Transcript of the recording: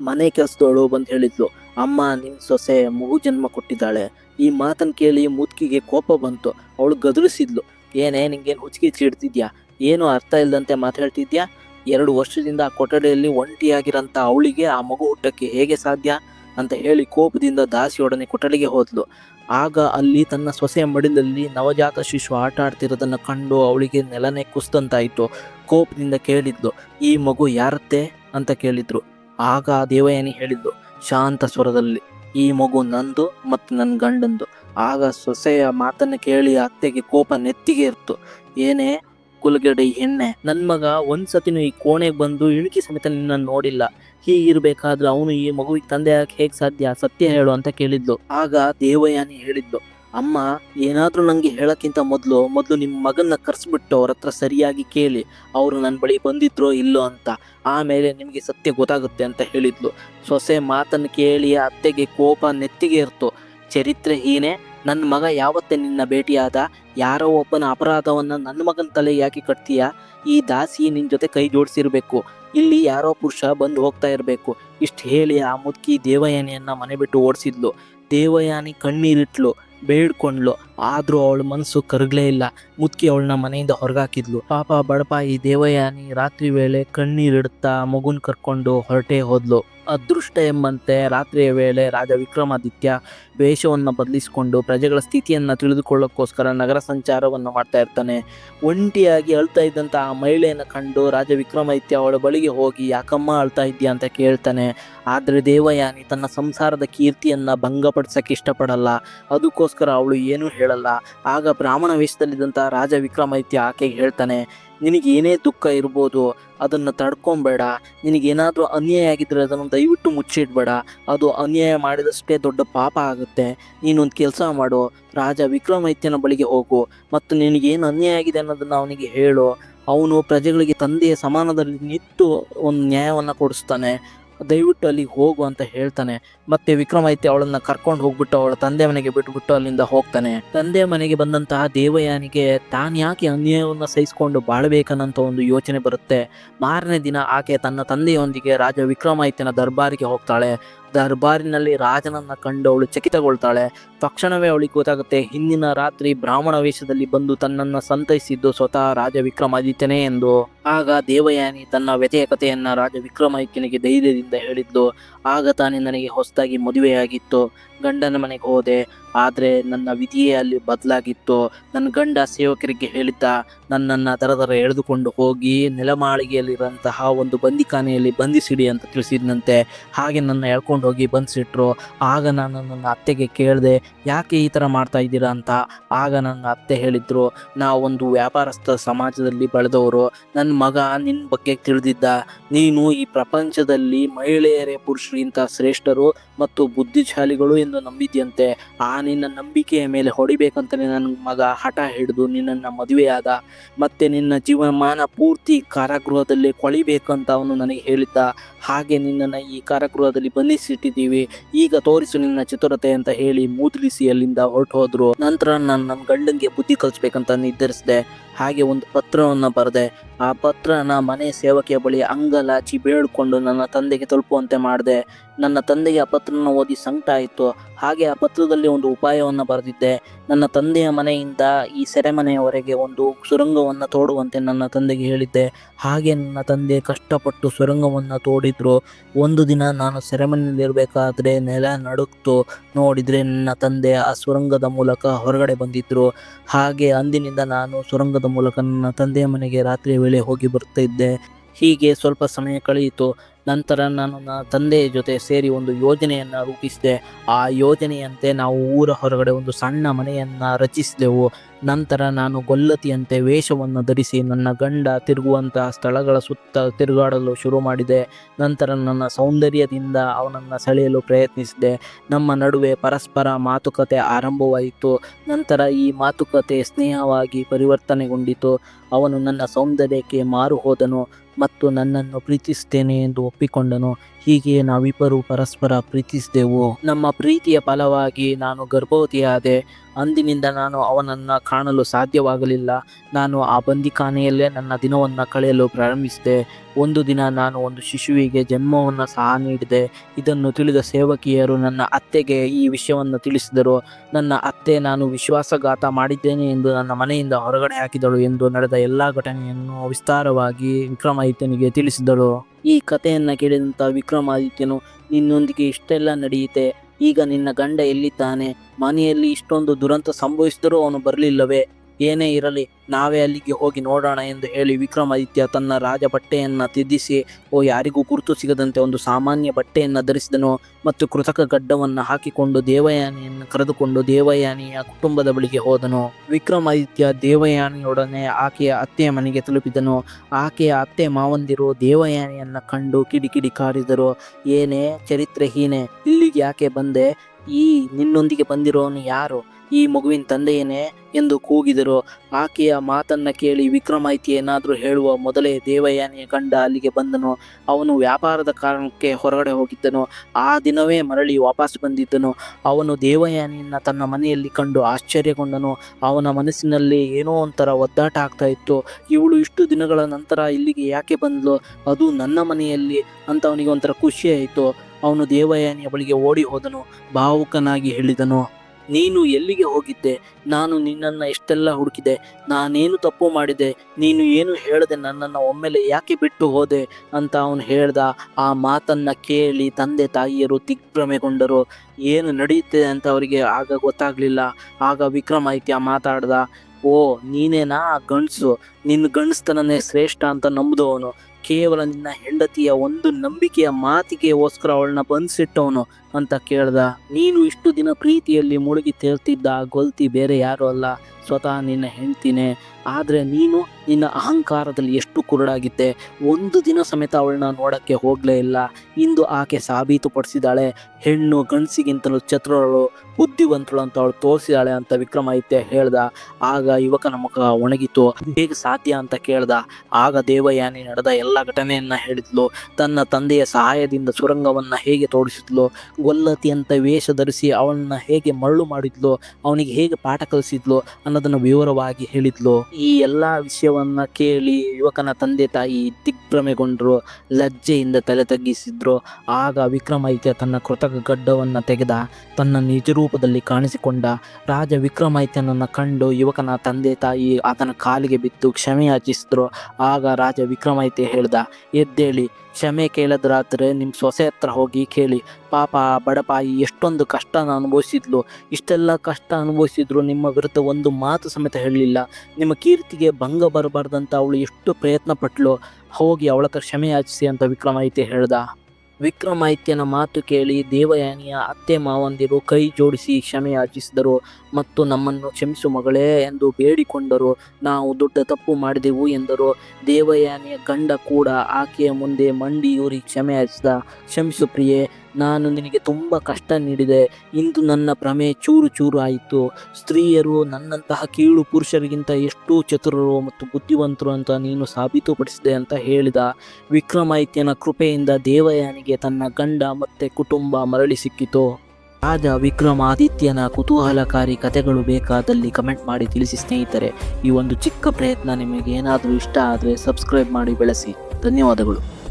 ಮನೆ ಕೆಲಸದವಳು ಬಂದು ಹೇಳಿದ್ಲು, ಅಮ್ಮ ನಿನ್ನ ಸೊಸೆ ಮಗು ಜನ್ಮ ಕೊಟ್ಟಿದ್ದಾಳೆ. ಈ ಮಾತನ್ನ ಕೇಳಿ ಮುದುಕಿಗೆ ಕೋಪ ಬಂತು. ಅವಳು ಗದರಿಸಿದ್ಲು, ಏನೇ, ನಿಂಗೇನು ಹುಚ್ಚಿಗೆ ಚಿಡ್ತಿದ್ಯಾ? ಏನು ಅರ್ಥ ಇಲ್ಲದಂತೆ ಮಾತಾಡ್ತಿದ್ಯಾ? ಎರಡು ವರ್ಷದಿಂದ ಆ ಕೊಠಡಿಯಲ್ಲಿ ಒಂಟಿಯಾಗಿರೋಂಥ ಅವಳಿಗೆ ಆ ಮಗು ಹುಟ್ಟಕ್ಕೆ ಹೇಗೆ ಸಾಧ್ಯ? ಅಂತ ಹೇಳಿ ಕೋಪದಿಂದ ದಾಸಿಯೊಡನೆ ಕೊಠಡಿಗೆ ಹೋದ್ಲು. ಆಗ ಅಲ್ಲಿ ತನ್ನ ಸೊಸೆಯ ಮಡಿಲಲ್ಲಿ ನವಜಾತ ಶಿಶು ಆಟ ಆಡ್ತಿರೋದನ್ನು ಕಂಡು ಅವಳಿಗೆ ನೆಲನೆ ಕುಸ್ತಂತಾಯಿತು ಕೋಪದಿಂದ ಕೇಳಿದ್ಲು, ಈ ಮಗು ಯಾರತ್ತೆ? ಅಂತ ಕೇಳಿದ್ರು. ಆಗ ದೇವಯಾನಿ ಹೇಳಿದ್ದು, ಶಾಂತ ಸ್ವರದಲ್ಲಿ, ಈ ಮಗು ನಂದು ಮತ್ತು ನನ್ನ ಗಂಡಂದು. ಆಗ ಸೊಸೆಯ ಮಾತನ್ನು ಕೇಳಿ ಅತ್ತೆಗೆ ಕೋಪ ನೆತ್ತಿಗೆ ಇರ್ತು. ಏನೇ, ಕುಲಗಡೆ ಹೆಣ್ಣೆ ನನ್ನ ಮಗ ಒಂದ್ಸತಿನೂ ಈ ಕೋಣೆಗೆ ಬಂದು ಇಣುಕಿ ಸಮೇತ ನಿನ್ನ ನೋಡಿಲ್ಲ. ಹೀಗಿರ್ಬೇಕಾದ್ರೆ ಅವನು ಈ ಮಗುವಿಗೆ ತಂದೆ ಹಾಕಿ ಹೇಗೆ ಸಾಧ್ಯ? ಸತ್ಯ ಹೇಳು ಅಂತ ಕೇಳಿದ್ಲು ಆಗ ದೇವಯಾನಿ ಹೇಳಿದ್ಲು ಅಮ್ಮ, ಏನಾದರೂ ನನಗೆ ಹೇಳೋಕ್ಕಿಂತ ಮೊದಲು ಮೊದಲು ನಿಮ್ಮ ಮಗನ್ನ ಕರೆಸ್ಬಿಟ್ಟು ಅವ್ರ ಹತ್ರ ಸರಿಯಾಗಿ ಕೇಳಿ. ಅವರು ನನ್ನ ಬಳಿ ಬಂದಿದ್ರೋ ಇಲ್ಲೋ ಅಂತ. ಆಮೇಲೆ ನಿಮಗೆ ಸತ್ಯ ಗೊತ್ತಾಗುತ್ತೆ ಅಂತ ಹೇಳಿದ್ಲು. ಸೊಸೆ ಮಾತನ್ನು ಕೇಳಿ ಅತ್ತೆಗೆ ಕೋಪ ನೆತ್ತಿಗೆ ಇರ್ತು. ಚರಿತ್ರೆ ಏನೇ ನನ್ನ ಮಗ ಯಾವತ್ತೇ ನಿನ್ನ ಭೇಟಿಯಾದ, ಯಾರೋ ಒಬ್ಬನ ಅಪರಾಧವನ್ನು ನನ್ನ ಮಗನ ತಲೆ ಯಾಕೆ ಕಟ್ತೀಯಾ? ಈ ದಾಸಿ ನಿನ್ನ ಜೊತೆ ಕೈ ಜೋಡಿಸಿರಬೇಕು. ಇಲ್ಲಿ ಯಾರೋ ಪುರುಷ ಬಂದು ಹೋಗ್ತಾ ಇರಬೇಕು. ಇಷ್ಟು ಹೇಳಿ ಆ ಮುದುಕಿ ದೇವಯಾನಿಯನ್ನು ಮನೆ ಬಿಟ್ಟು ಓಡಿಸಿದ್ಲು. ದೇವಯಾನಿ ಕಣ್ಣೀರಿಟ್ಲು. ಬೇಡ್ಕೊಂಡ್ಲು ಆದ್ರೂ ಅವಳ ಮನಸ್ಸು ಕರಗಲೇ ಇಲ್ಲ. ಮುದುಕಿ ಅವಳನ್ನ ಮನೆಯಿಂದ ಹೊರಗಾಕಿದ್ಲು. ಪಾಪ ಬಡಪ ಈ ದೇವಯಾನಿ ರಾತ್ರಿ ವೇಳೆ ಕಣ್ಣೀರಿಡುತ್ತಾ ಮಗುನ್ ಕರ್ಕೊಂಡು ಹೊರಟೇ ಹೋದ್ಲು. ಅದೃಷ್ಟ ಎಂಬಂತೆ ರಾತ್ರಿಯ ವೇಳೆ ರಾಜ ವಿಕ್ರಮಾದಿತ್ಯ ವೇಷವನ್ನು ಬದಲಿಸಿಕೊಂಡು ಪ್ರಜೆಗಳ ಸ್ಥಿತಿಯನ್ನು ತಿಳಿದುಕೊಳ್ಳೋಕ್ಕೋಸ್ಕರ ನಗರ ಸಂಚಾರವನ್ನು ಮಾಡ್ತಾ ಇರ್ತಾನೆ. ಒಂಟಿಯಾಗಿ ಅಳ್ತಾ ಇದ್ದಂಥ ಆ ಮಹಿಳೆಯನ್ನು ಕಂಡು ರಾಜ ವಿಕ್ರಮಾದಿತ್ಯ ಅವಳ ಬಳಿಗೆ ಹೋಗಿ, ಯಾಕಮ್ಮ ಅಳ್ತಾ ಇದ್ದೀಯ? ಅಂತ ಕೇಳ್ತಾನೆ. ಆದರೆ ದೇವಯಾನಿ ತನ್ನ ಸಂಸಾರದ ಕೀರ್ತಿಯನ್ನು ಭಂಗಪಡಿಸೋಕ್ಕೆ ಇಷ್ಟಪಡಲ್ಲ. ಅದಕ್ಕೋಸ್ಕರ ಅವಳು ಏನೂ ಹೇಳಲ್ಲ. ಆಗ ಬ್ರಾಹ್ಮಣ ವೇಷದಲ್ಲಿದ್ದಂಥ ರಾಜ ವಿಕ್ರಮಾದಿತ್ಯ ಆಕೆಗೆ ಹೇಳ್ತಾನೆ, ನಿನಗೆ ಏನೇ ದುಃಖ ಇರ್ಬೋದು ಅದನ್ನು ತಡ್ಕೊಬೇಡ. ನಿನಗೇನಾದರೂ ಅನ್ಯಾಯ ಆಗಿದ್ದರೆ ಅದನ್ನು ದಯವಿಟ್ಟು ಮುಚ್ಚಿಡ್ಬೇಡ. ಅದು ಅನ್ಯಾಯ ಮಾಡಿದಷ್ಟೇ ದೊಡ್ಡ ಪಾಪ ಆಗುತ್ತೆ. ನೀನೊಂದು ಕೆಲಸ ಮಾಡು. ರಾಜ ವಿಕ್ರಮಾದಿತ್ಯನ ಬಳಿಗೆ ಹೋಗು. ಮತ್ತು ನಿನಗೇನು ಅನ್ಯಾಯ ಆಗಿದೆ ಅನ್ನೋದನ್ನು ಅವನಿಗೆ ಹೇಳು. ಅವನು ಪ್ರಜೆಗಳಿಗೆ ತಂದೆಯ ಸಮಾನದಲ್ಲಿ ನಿಂತು ಒಂದು ನ್ಯಾಯವನ್ನು ಕೊಡಿಸ್ತಾನೆ. ದಯವಿಟ್ಟು ಅಲ್ಲಿಗೆ ಹೋಗು ಅಂತ ಹೇಳ್ತಾನೆ. ಮತ್ತೆ ವಿಕ್ರಮಾದಿತ್ಯ ಅವಳನ್ನ ಕರ್ಕೊಂಡು ಹೋಗ್ಬಿಟ್ಟು ಅವಳ ತಂದೆ ಮನೆಗೆ ಬಿಟ್ಬಿಟ್ಟು ಅಲ್ಲಿಂದ ಹೋಗ್ತಾನೆ. ತಂದೆ ಮನೆಗೆ ಬಂದಂತಹ ದೇವಯಾನಿಗೆ ತಾನು ಯಾಕೆ ಅನ್ಯಾಯವನ್ನು ಸಹಿಸಿಕೊಂಡು ಬಾಳ್ಬೇಕನ್ನಂತ ಒಂದು ಯೋಚನೆ ಬರುತ್ತೆ. ಮಾರನೇ ದಿನ ಆಕೆ ತನ್ನ ತಂದೆಯೊಂದಿಗೆ ರಾಜ ವಿಕ್ರಮಾದಿತ್ಯನ ದರ್ಬಾರಿಗೆ ಹೋಗ್ತಾಳೆ. ದರ್ಬಾರಿನಲ್ಲಿ ರಾಜನನ್ನ ಕಂಡು ಅವಳು ಚಕಿತಗೊಳ್ತಾಳೆ. ತಕ್ಷಣವೇ ಅವಳಿಗೆ ಗೊತ್ತಾಗುತ್ತೆ, ಹಿಂದಿನ ರಾತ್ರಿ ಬ್ರಾಹ್ಮಣ ವೇಷದಲ್ಲಿ ಬಂದು ತನ್ನನ್ನು ಸಂತೈಸಿದ್ದು ಸ್ವತಃ ರಾಜ ವಿಕ್ರಮಾದಿತ್ಯನೇ ಎಂದು. ಆಗ ದೇವಯಾನಿ ತನ್ನ ವ್ಯಥೆಯ ಕಥೆಯನ್ನ ರಾಜ ವಿಕ್ರಮಾದಿತ್ಯನಿಗೆ ಧೈರ್ಯದಿಂದ ಹೇಳಿದ್ದು, ಆಗ ತಾನೇ ನನಗೆ ಹೊಸದಾಗಿ ಮದುವೆಯಾಗಿತ್ತು. ಗಂಡನ ಮನೆಗೆ ಹೋದೆ. ಆದರೆ ನನ್ನ ವಿಧಿಯೇ ಅಲ್ಲಿ ಬದಲಾಗಿತ್ತು. ನನ್ನ ಗಂಡ ಸೇವಕರಿಗೆ ಹೇಳಿದ್ದ, ನನ್ನನ್ನು ದರ ದರ ಎಳೆದುಕೊಂಡು ಹೋಗಿ ನೆಲಮಾಳಿಗೆಯಲ್ಲಿರುವಂತಹ ಒಂದು ಬಂದಿಖಾನೆಯಲ್ಲಿ ಬಂಧಿಸಿಡಿ ಅಂತ ತಿಳಿಸಿದಂತೆ ಹಾಗೆ ನನ್ನ ಎಳ್ಕೊಂಡು ಹೋಗಿ ಬಂಧಿಸಿಟ್ರು. ಆಗ ನಾನು ನನ್ನ ಅತ್ತೆಗೆ ಕೇಳಿದೆ, ಯಾಕೆ ಈ ಥರ ಮಾಡ್ತಾ ಇದ್ದೀರಾ ಅಂತ? ಆಗ ನನ್ನ ಅತ್ತೆ ಹೇಳಿದ್ರು ಒಂದು ವ್ಯಾಪಾರಸ್ಥ ಸಮಾಜದಲ್ಲಿ ಬೆಳೆದವರು. ನನ್ನ ಮಗ ನಿನ್ನ ಬಗ್ಗೆ ತಿಳಿದಿದ್ದ. ನೀನು ಈ ಪ್ರಪಂಚದಲ್ಲಿ ಮಹಿಳೆಯರೇ ಪುರುಷರಿಗಿಂತ ಶ್ರೇಷ್ಠರು ಮತ್ತು ಬುದ್ಧಿಶಾಲಿಗಳು ಎಂದು ನಂಬಿದ್ಯಂತೆ. ಆ ನಿನ್ನ ನಂಬಿಕೆಯ ಮೇಲೆ ಹೊಡಿಬೇಕಂತಲೇ ನನ್ನ ಮಗ ಹಠ ಹಿಡಿದು ನಿನ್ನನ್ನು ಮದುವೆಯಾದ ಮತ್ತು ನಿನ್ನ ಜೀವಮಾನ ಪೂರ್ತಿ ಕಾರಾಗೃಹದಲ್ಲಿ ಕೊಳಿಬೇಕಂತ ಅವನು ನನಗೆ ಹೇಳಿದ್ದ. ಹಾಗೆ ನಿನ್ನನ್ನು ಈ ಕಾರಾಗೃಹದಲ್ಲಿ ಬಂಧಿಸಿಟ್ಟಿದ್ದೀವಿ. ಈಗ ತೋರಿಸು ನಿನ್ನ ಚತುರತೆ ಅಂತ ಹೇಳಿ ಮೂದಲಿಸಿ ಅಲ್ಲಿಂದ ಹೊರಟು ಹೋದರು ನಂತರ ನಾನು ನನ್ನ ಗಂಡನಿಗೆ ಬುದ್ಧಿ ಕಲಿಸ್ಬೇಕಂತ ನಿರ್ಧರಿಸಿದೆ. ಹಾಗೆ ಒಂದು ಪತ್ರವನ್ನು ಬರೆದೆ. ಆ ಪತ್ರನ ಮನೆ ಸೇವಕಿಯ ಬಳಿ ಅಂಗಲಾಚಿ ಬೇಡಿಕೊಂಡು ನನ್ನ ತಂದೆಗೆ ತಲುಪುವಂತೆ ಮಾಡಿದೆ. ನನ್ನ ತಂದೆಗೆ ಆ ಪತ್ರನ ಓದಿ ಸಂಕಟ ಆಯಿತು. ಹಾಗೆ ಆ ಪತ್ರದಲ್ಲಿ ಒಂದು ಉಪಾಯವನ್ನು ಬರೆದಿದ್ದೆ. ನನ್ನ ತಂದೆಯ ಮನೆಯಿಂದ ಈ ಸೆರೆಮನೆಯವರೆಗೆ ಒಂದು ಸುರಂಗವನ್ನು ತೋಡುವಂತೆ ನನ್ನ ತಂದೆಗೆ ಹೇಳಿದ್ದೆ. ಹಾಗೆ ನನ್ನ ತಂದೆ ಕಷ್ಟಪಟ್ಟು ಸುರಂಗವನ್ನು ತೋಡಿದ್ರು. ಒಂದು ದಿನ ನಾನು ಸೆರೆಮನೆಯಲ್ಲಿರಬೇಕಾದ್ರೆ ನೆಲ ನಡುಕ್ತು ನೋಡಿದರೆ ನನ್ನ ತಂದೆ ಆ ಸುರಂಗದ ಮೂಲಕ ಹೊರಗಡೆ ಬಂದಿದ್ದರು ಹಾಗೆ ಅಂದಿನಿಂದ ನಾನು ಸುರಂಗದ ಮೂಲಕ ನನ್ನ ತಂದೆಯ ಮನೆಗೆ ರಾತ್ರಿಯ ವೇಳೆ ಹೋಗಿ ಬರ್ತಾ ಇದ್ದೆ ಹೀಗೆ ಸ್ವಲ್ಪ ಸಮಯ ಕಳೆಯಿತು. ನಂತರ ನಾನು ನನ್ನ ತಂದೆಯ ಜೊತೆ ಸೇರಿ ಒಂದು ಯೋಜನೆಯನ್ನು ರೂಪಿಸಿದೆ. ಆ ಯೋಜನೆಯಂತೆ ನಾವು ಊರ ಹೊರಗಡೆ ಒಂದು ಸಣ್ಣ ಮನೆಯನ್ನು ರಚಿಸಿದೆವು. ನಂತರ ನಾನು ಗೊಲ್ಲತಿಯಂತೆ ವೇಷವನ್ನು ಧರಿಸಿ ನನ್ನ ಗಂಡ ತಿರುಗುವಂತಹ ಸ್ಥಳಗಳ ಸುತ್ತ ತಿರುಗಾಡಲು ಶುರು ಮಾಡಿದೆ. ನಂತರ ನನ್ನ ಸೌಂದರ್ಯದಿಂದ ಅವನನ್ನು ಸೆಳೆಯಲು ಪ್ರಯತ್ನಿಸಿದೆ. ನಮ್ಮ ನಡುವೆ ಪರಸ್ಪರ ಮಾತುಕತೆ ಆರಂಭವಾಯಿತು. ನಂತರ ಈ ಮಾತುಕತೆ ಸ್ನೇಹವಾಗಿ ಪರಿವರ್ತನೆಗೊಂಡಿತು. ಅವನು ನನ್ನ ಸೌಂದರ್ಯಕ್ಕೆ ಮಾರು ಹೋದನು ಮತ್ತು ನನ್ನನ್ನು ಪ್ರೀತಿಸುತ್ತೇನೆ ಎಂದು ಒಪ್ಪಿಕೊಂಡನು. ಹೀಗೆ ನಾವಿಬ್ಬರು ಪರಸ್ಪರ ಪ್ರೀತಿಸಿದೆವು. ನಮ್ಮ ಪ್ರೀತಿಯ ಫಲವಾಗಿ ನಾನು ಗರ್ಭವತಿಯಾದೆ. ಅಂದಿನಿಂದ ನಾನು ಅವನನ್ನು ಕಾಣಲು ಸಾಧ್ಯವಾಗಲಿಲ್ಲ. ನಾನು ಆ ಬಂದಿಖಾನೆಯಲ್ಲೇ ನನ್ನ ದಿನವನ್ನು ಕಳೆಯಲು ಪ್ರಾರಂಭಿಸಿದೆ. ಒಂದು ದಿನ ನಾನು ಒಂದು ಶಿಶುವಿಗೆ ಜನ್ಮವನ್ನು ಸಹ ನೀಡಿದೆ. ಇದನ್ನು ತಿಳಿದ ಸೇವಕಿಯರು ನನ್ನ ಅತ್ತೆಗೆ ಈ ವಿಷಯವನ್ನು ತಿಳಿಸಿದರು. ನನ್ನ ಅತ್ತೆ ನಾನು ವಿಶ್ವಾಸಘಾತ ಮಾಡಿದ್ದೇನೆ ಎಂದು ನನ್ನ ಮನೆಯಿಂದ ಹೊರಗಡೆ ಹಾಕಿದಳು ಎಂದು ನಡೆದ ಎಲ್ಲ ಘಟನೆಯನ್ನು ವಿಸ್ತಾರವಾಗಿ ವಿಕ್ರಮಾದಿತ್ಯನಿಗೆ ತಿಳಿಸಿದಳು ಈ ಕಥೆಯನ್ನು ಕೇಳಿದಂಥ ವಿಕ್ರಮಾದಿತ್ಯನು ನಿನ್ನೊಂದಿಗೆ ಇಷ್ಟೆಲ್ಲ ನಡೆಯುತ್ತೆ. ಈಗ ನಿನ್ನ ಗಂಡ ಎಲ್ಲಿದ್ದಾನೆ? ಮನೆಯಲ್ಲಿ ಇಷ್ಟೊಂದು ದುರಂತ ಸಂಭವಿಸಿದರೂ ಅವನು ಬರಲಿಲ್ಲವೇ? ಏನೇ ಇರಲಿ ನಾವೇ ಅಲ್ಲಿಗೆ ಹೋಗಿ ನೋಡೋಣ ಎಂದು ಹೇಳಿ ವಿಕ್ರಮಾದಿತ್ಯ ತನ್ನ ರಾಜ ಬಟ್ಟೆಯನ್ನು ತಿದ್ದಿಸಿ, ಓ, ಯಾರಿಗೂ ಗುರುತು ಸಿಗದಂತೆ ಒಂದು ಸಾಮಾನ್ಯ ಬಟ್ಟೆಯನ್ನು ಧರಿಸಿದನು ಮತ್ತು ಕೃತಕ ಗಡ್ಡವನ್ನು ಹಾಕಿಕೊಂಡು ದೇವಯಾನಿಯನ್ನು ಕರೆದುಕೊಂಡು ದೇವಯಾನಿಯ ಕುಟುಂಬದ ಬಳಿಗೆ ಹೋದನು. ವಿಕ್ರಮಾದಿತ್ಯ ದೇವಯಾನಿಯೊಡನೆ ಆಕೆಯ ಅತ್ತೆಯ ಮನೆಗೆ ತಲುಪಿದನು. ಆಕೆಯ ಅತ್ತೆ ಮಾವಂದಿರು ದೇವಯಾನಿಯನ್ನು ಕಂಡು ಕಿಡಿಕಿಡಿ ಕಾರಿದರು. ಏನೇ, ಚರಿತ್ರೆಹೀನೆ, ಇಲ್ಲಿಗೆ ಯಾಕೆ ಬಂದೆ? ಈ ನಿನ್ನೊಂದಿಗೆ ಬಂದಿರೋನು ಯಾರು? ಈ ಮಗುವಿನ ತಂದೆಯೇನೆ? ಎಂದು ಕೂಗಿದರು. ಆಕೆಯ ಮಾತನ್ನ ಕೇಳಿ ವಿಕ್ರಮಾಯಿತಿ ಏನಾದರೂ ಹೇಳುವ ಮೊದಲೇ ದೇವಯಾನಿಯ ಗಂಡ ಅಲ್ಲಿಗೆ ಬಂದನು. ಅವನು ವ್ಯಾಪಾರದ ಕಾರಣಕ್ಕೆ ಹೊರಗಡೆ ಹೋಗಿದ್ದನು. ಆ ದಿನವೇ ಮರಳಿ ವಾಪಸ್ ಬಂದಿದ್ದನು. ಅವನು ದೇವಯಾನಿಯನ್ನು ತನ್ನ ಮನೆಯಲ್ಲಿ ಕಂಡು ಆಶ್ಚರ್ಯಗೊಂಡನು. ಅವನ ಮನಸ್ಸಿನಲ್ಲಿ ಏನೋ ಒಂಥರ ಒದ್ದಾಟ ಆಗ್ತಾ ಇತ್ತು. ಇವಳು ಇಷ್ಟು ದಿನಗಳ ನಂತರ ಇಲ್ಲಿಗೆ ಯಾಕೆ ಬಂದಳು ಅದು ನನ್ನ ಮನೆಯಲ್ಲಿ ಅಂತ ಅವನಿಗೆ ಒಂಥರ ಖುಷಿ ಆಯಿತು. ಅವನು ದೇವಯಾನಿಯ ಬಳಿಗೆ ಓಡಿ ಹೋದನು. ಭಾವುಕನಾಗಿ ಹೇಳಿದನು. ನೀನು ಎಲ್ಲಿಗೆ ಹೋಗಿದ್ದೆ? ನಾನು ನಿನ್ನನ್ನು ಎಷ್ಟೆಲ್ಲ ಹುಡುಕಿದೆ? ನಾನೇನು ತಪ್ಪು ಮಾಡಿದೆ? ನೀನು ಏನು ಹೇಳದೆ ನನ್ನನ್ನು ಒಮ್ಮೆಲೆ ಯಾಕೆ ಬಿಟ್ಟು ಹೋದೆ? ಅಂತ ಅವನು ಹೇಳ್ದ. ಆ ಮಾತನ್ನ ಕೇಳಿ ತಂದೆ ತಾಯಿಯರು ದಿಗ್ಭ್ರಮೆಗೊಂಡರು. ಏನು ನಡೆಯುತ್ತೆ ಅಂತ ಅವರಿಗೆ ಆಗ ಗೊತ್ತಾಗ್ಲಿಲ್ಲ. ಆಗ ವಿಕ್ರಮಾದಿತ್ಯ ಮಾತಾಡ್ದ. ಓ, ನೀನೇನಾ ಗಂಡಸು? ನಿನ್ನ ಗಂಡಸ್ತನನೇ ಶ್ರೇಷ್ಠ ಅಂತ ನಂಬಿದವನು. ಕೇವಲ ನಿನ್ನ ಹೆಂಡತಿಯ ಒಂದು ನಂಬಿಕೆಯ ಮಾತಿಗೆಗೋಸ್ಕರ ಅವಳನ್ನ ಬಂಧಿಸಿಟ್ಟವನು ಅಂತ ಕೇಳ್ದ. ನೀನು ಇಷ್ಟು ದಿನ ಪ್ರೀತಿಯಲ್ಲಿ ಮುಳುಗಿ ತೇರ್ತಿದ್ದ ಗೊಲ್ತಿ ಬೇರೆ ಯಾರು ಅಲ್ಲ. ಸ್ವತಃ ನಿನ್ನ ಹೆಂಡ್ತಿನೇ. ಆದರೆ ನೀನು ನಿನ್ನ ಅಹಂಕಾರದಲ್ಲಿ ಎಷ್ಟು ಕುರುಡಾಗಿದ್ದೆ, ಒಂದು ದಿನ ಸಮೇತ ಅವಳನ್ನ ನೋಡೋಕ್ಕೆ ಹೋಗಲೇ ಇಲ್ಲ. ಇಂದು ಆಕೆ ಸಾಬೀತುಪಡಿಸಿದಾಳೆ. ಹೆಣ್ಣು ಗಂಡಸಿಗಿಂತಲೂ ಚತುರಳು, ಬುದ್ಧಿವಂತಳು ಅಂತ ಅವಳು ತೋರಿಸಿದಾಳೆ ಅಂತ ವಿಕ್ರಮಾದಿತ್ಯ ಹೇಳ್ದ. ಆಗ ಯುವಕನ ಮುಖ ಒಣಗಿತು. ಹೇಗೆ ಸಾಧ್ಯ ಅಂತ ಕೇಳ್ದ. ಆಗ ದೇವಯಾನಿ ನಡೆದ ಎಲ್ಲ ಘಟನೆಯನ್ನ ಹೇಳಿದ್ಲು. ತನ್ನ ತಂದೆಯ ಸಹಾಯದಿಂದ ಸುರಂಗವನ್ನು ಹೇಗೆ ತೋಡಿಸಿದ್ಲು. ಗೊಲ್ಲತಿ ಅಂತ ವೇಷ ಧರಿಸಿ ಅವಳನ್ನ ಹೇಗೆ ಮರಳು ಮಾಡಿದ್ಲು. ಅವನಿಗೆ ಹೇಗೆ ಪಾಠ ಕಲಿಸಿದ್ಲು ಅನ್ನೋದನ್ನು ವಿವರವಾಗಿ ಹೇಳಿದ್ಲು. ಈ ಎಲ್ಲ ವಿಷಯವನ್ನ ಕೇಳಿ ಯುವಕನ ತಂದೆ ತಾಯಿ ದಿಗ್ಭ್ರಮೆಗೊಂಡರು, ಲಜ್ಜೆಯಿಂದ ತಲೆ ತಗ್ಗಿಸಿದ್ರು. ಆಗ ವಿಕ್ರಮಾದಿತ್ಯ ತನ್ನ ಕೃತಕ ಗಡ್ಡವನ್ನು ತೆಗೆದ, ತನ್ನ ನಿಜ ರೂಪದಲ್ಲಿ ಕಾಣಿಸಿಕೊಂಡ. ರಾಜ ವಿಕ್ರಮಾದಿತ್ಯನನ್ನು ಕಂಡು ಯುವಕನ ತಂದೆ ತಾಯಿ ಆತನ ಕಾಲಿಗೆ ಬಿದ್ದು ಕ್ಷಮೆಯಾಚಿಸಿದ್ರು ಆಗ ರಾಜ ವಿಕ್ರಮಾದಿತ್ಯ ಹೇಳ್ದ, ಎದ್ದೇಳಿ, ಕ್ಷಮೆ ಕೇಳದ್ರಾದರೆ ನಿಮ್ಮ ಸೊಸೆ ಹತ್ರ ಹೋಗಿ ಕೇಳಿ. ಪಾಪ ಬಡಪಾಯಿ ಎಷ್ಟೊಂದು ಕಷ್ಟನ ಅನುಭವಿಸಿದ್ಲು. ಇಷ್ಟೆಲ್ಲ ಕಷ್ಟ ಅನುಭವಿಸಿದ್ರು ನಿಮ್ಮ ವಿರುದ್ಧ ಒಂದು ಮಾತು ಸಮೇತ ಹೇಳಲಿಲ್ಲ. ನಿಮ್ಮ ಕೀರ್ತಿಗೆ ಭಂಗ ಬರಬಾರ್ದಂತ ಅವಳು ಎಷ್ಟು ಪ್ರಯತ್ನ ಪಟ್ಲು, ಹೋಗಿ ಅವಳ ಕ್ಷಮೆ ಯಾಚಿಸಿ ಅಂತ ವಿಕ್ರಮಾದಿತ್ಯ ಹೇಳ್ದ. ವಿಕ್ರಮಾದಿತ್ಯನ ಮಾತು ಕೇಳಿ ದೇವಯಾನಿಯ ಅತ್ತೆ ಮಾವಂದಿರು ಕೈ ಜೋಡಿಸಿ ಕ್ಷಮೆ ಯಾಚಿಸಿದರು ಮತ್ತು ನಮ್ಮನ್ನು ಕ್ಷಮಿಸು ಮಗಳೇ ಎಂದು ಬೇಡಿಕೊಂಡರು. ನಾವು ದೊಡ್ಡ ತಪ್ಪು ಮಾಡಿದೆವು ಎಂದರು. ದೇವಯಾನಿಯ ಗಂಡ ಕೂಡ ಆಕೆಯ ಮುಂದೆ ಮಂಡಿಯೂರಿ ಕ್ಷಮೆ ಯಾಚಿಸಿದ. ಕ್ಷಮಿಸು ಪ್ರಿಯೆ ನಾನು ನಿನಗೆ ತುಂಬ ಕಷ್ಟ ನೀಡಿದೆ. ಇಂದು ನನ್ನ ಭ್ರಮೆ ಚೂರು ಚೂರು ಆಯಿತು. ಸ್ತ್ರೀಯರು ನನ್ನಂತಹ ಕೀಳು ಪುರುಷರಿಗಿಂತ ಎಷ್ಟು ಚತುರರು ಮತ್ತು ಬುದ್ಧಿವಂತರು ಅಂತ ನೀನು ಸಾಬೀತುಪಡಿಸಿದೆ ಅಂತ ಹೇಳಿದ. ವಿಕ್ರಮಾದಿತ್ಯನ ಕೃಪೆಯಿಂದ ದೇವಯಾನಿಗೆ ತನ್ನ ಗಂಡ ಮತ್ತೆ ಕುಟುಂಬ ಮರಳಿ ಸಿಕ್ಕಿತು. ರಾಜ ವಿಕ್ರಮಾದಿತ್ಯನ ಕುತೂಹಲಕಾರಿ ಕಥೆಗಳು ಬೇಕಾದಲ್ಲಿ ಕಮೆಂಟ್ ಮಾಡಿ ತಿಳಿಸಿ ಸ್ನೇಹಿತರೆ. ಈ ಒಂದು ಚಿಕ್ಕ ಪ್ರಯತ್ನ ನಿಮಗೆ ಏನಾದರೂ ಇಷ್ಟ ಆದರೆ ಸಬ್ಸ್ಕ್ರೈಬ್ ಮಾಡಿ, ಬೆಳೆಸಿ. ಧನ್ಯವಾದಗಳು.